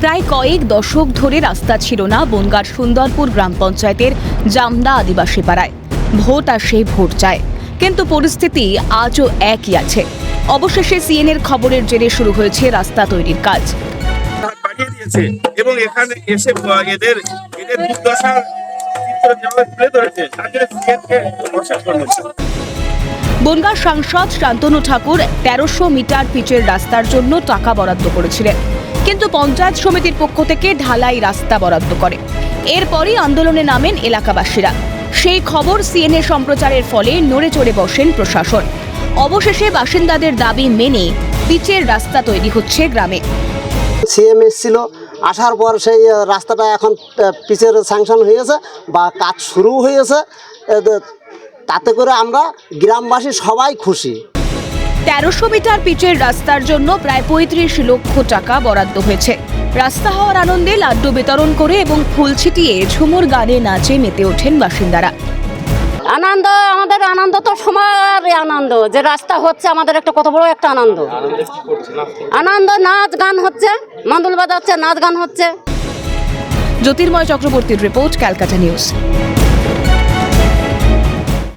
প্রায় কয়েক দশক ধরে রাস্তা ছিল না বনগাঁর সুন্দরপুর গ্রাম পঞ্চায়েতের জামদা আদিবাসী পাড়ায়। ভোট আসে ভোট চায়। কিন্তু পরিস্থিতি আজও একই আছে। অবশেষে সিএনএর খবরের জেরে শুরু হয়েছে রাস্তা তৈরির কাজ। দিয়েছে এবং এখানে এসে এদের এদের দুর্দশার তুলে ধরেছে তাকে সিএনকে বনগাঁ সাংসদ শান্তনু ঠাকুর তেরোশো মিটার পিচের রাস্তার জন্য টাকা বরাদ্দ করেছিলেন। কিন্তু পঞ্চায়েত সমিতির পক্ষ থেকে ঢালাই রাস্তা বরাদ্দ করে। এরপরই আন্দোলনে নামেন এলাকাবাসীরা। সেই খবর সিএনএ সম্প্রচারের ফলে নড়ে চড়ে বসেন প্রশাসন। অবশেষে বাসিন্দাদের দাবি মেনে পিচের রাস্তা তৈরি হচ্ছে গ্রামে। সিএম এসেছিল, আসার পর সেই রাস্তাটা এখন পিচের স্যাংশন হয়েছে বা কাজ শুরু হয়েছে। তাতে করে আমরা গ্রামবাসী সবাই খুশি। তেরোশো মিটার পিচের রাস্তার জন্য প্রায় পঁয়ত্রিশ লক্ষ টাকা বরাদ্দ হয়েছে। রাস্তা হওয়ার আনন্দে লাড্ডু বিতরণ করে এবং ফুল ছিটিয়ে ঝুমুর গানে নাচে মেতে ওঠেন বাসিন্দারা। আনন্দ আমাদের আনন্দ তো সময়ের আনন্দ। যে রাস্তা হচ্ছে আমাদের একটা কত বড় একটা আনন্দ। আনন্দ নাচ গান হচ্ছে মাদুল বাজাচ্ছে নাচ গান হচ্ছে। জ্যোতির্ময় চক্রবর্তীর রিপোর্ট ক্যালকাটা নিউজ।